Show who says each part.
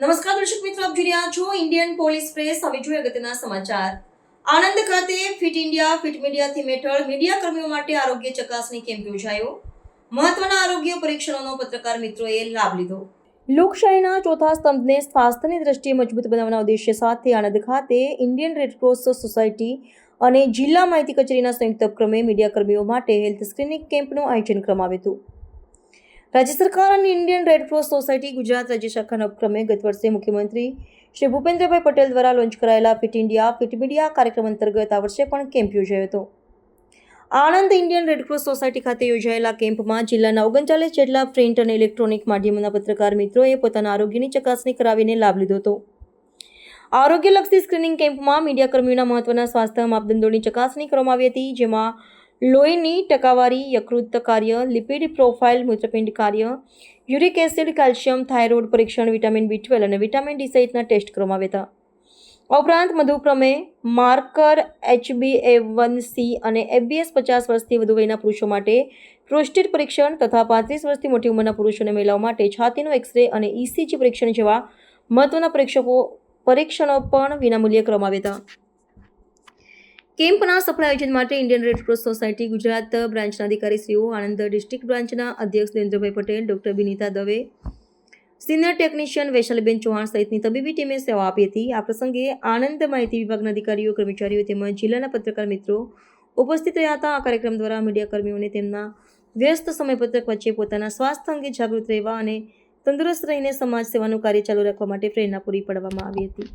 Speaker 1: નમસ્કાર દર્શક મિત્રો, આપ જોઈ રહ્યા છો ઇન્ડિયન પોલીસ પ્રેસ હવે જોઈએ અગત્યના સમાચાર. આણંદ ખાતે fit India fit media theme હેઠળ મીડિયા કર્મીઓ માટે આરોગ્ય ચકાસણી કેમ્પ યોજાયો. મહત્વના આરોગ્ય પરીક્ષણોનો પત્રકાર મિત્રોએ લાભ લીધો. લોકશાહીના ચોથા સ્તંભને સ્વાસ્થ્યની દ્રષ્ટિએ મજબૂત બનાવવાના ઉદ્દેશ્ય સાથે આણંદ ખાતે ઇન્ડિયન રેડક્રોસ સોસાયટી અને જિલ્લા માહિતી કચેરીના સંયુક્ત ઉપક્રમે મીડિયાકર્મીઓ માટે હેલ્થ સ્ક્રીનિંગ કેમ્પનું આયોજન કરવામાં આવ્યું હતું. રાજ્ય સરકાર અને ઇન્ડિયન રેડક્રોસ સોસાયટી ગુજરાત રાજ્ય શાખાના ઉપક્રમે ગત વર્ષે મુખ્યમંત્રી શ્રી ભૂપેન્દ્રભાઈ પટેલ દ્વારા લોન્ચ કરાયેલા ફિટ ઇન્ડિયા ફિટ મીડિયા કાર્યક્રમ અંતર્ગત આ વર્ષે પણ કેમ્પ યોજાયો હતો. આણંદ ઇન્ડિયન રેડક્રોસ સોસાયટી ખાતે યોજાયેલા કેમ્પમાં જિલ્લાના ઓગણચાલીસ જેટલા પ્રિન્ટ અને ઇલેક્ટ્રોનિક માધ્યમના પત્રકાર મિત્રોએ પોતાના આરોગ્યની ચકાસણી કરાવીને લાભ લીધો હતો. આરોગ્યલક્ષી સ્ક્રીનિંગ કેમ્પમાં મીડિયાકર્મીઓના મહત્વના સ્વાસ્થ્ય માપદંડોની ચકાસણી કરવામાં આવી હતી, જેમાં લોહીની ટકાવારી, યકૃત કાર્ય, લિપિડ પ્રોફાઇલ મૂત્રપિંડ કાર્ય, યુરિક એસિડ, કેલ્શિયમ, થાઇરોઇડ પરીક્ષણ, વિટામિન બી ટ્વેલ્વ અને વિટામિન ડી સહિતના ટેસ્ટ કરવામાં આવ્યા હતા. ઉપરાંત મધુક્રમે marker HB A one C અને એબીએસ પચાસ વર્ષથી વધુ વયના પુરુષો માટે પ્રોસ્ટેટ પરીક્ષણ તથા પાંત્રીસ વર્ષથી મોટી ઉંમરના પુરુષો અને મહિલાઓ માટે છાતીનો એક્સરે અને ઇસીજી પરીક્ષણ જેવા મહત્વના પરીક્ષકો, પરીક્ષણો પણ વિનામૂલ્યે કરવામાં આવ્યા હતા. કેમ્પના સફળ આયોજન માટે ઇન્ડિયન રેડક્રોસ સોસાયટી ગુજરાત બ્રાન્ચના અધિકારીશ્રીઓ, આણંદ ડિસ્ટ્રિક્ટ બ્રાન્ચના અધ્યક્ષ Surendrabhai Patel, doctor Binita Dave senior technician Vaishaliben Chauhan સહિતની તબીબી ટીમે સેવા આપી હતી. આ પ્રસંગે આનંદ માહિતી વિભાગના અધિકારીઓ, કર્મચારીઓ તેમજ જિલ્લાના પત્રકાર મિત્રો ઉપસ્થિત રહ્યા હતા. આ કાર્યક્રમ દ્વારા મીડિયાકર્મીઓને તેમના વ્યસ્ત સમયપત્રક વચ્ચે પોતાના સ્વાસ્થ્ય અંગે જાગૃત રહેવા અને તંદુરસ્ત રહીને સમાજ સેવાનું કાર્ય ચાલુ રાખવા માટે પ્રેરણા પૂરી પાડવામાં આવી હતી.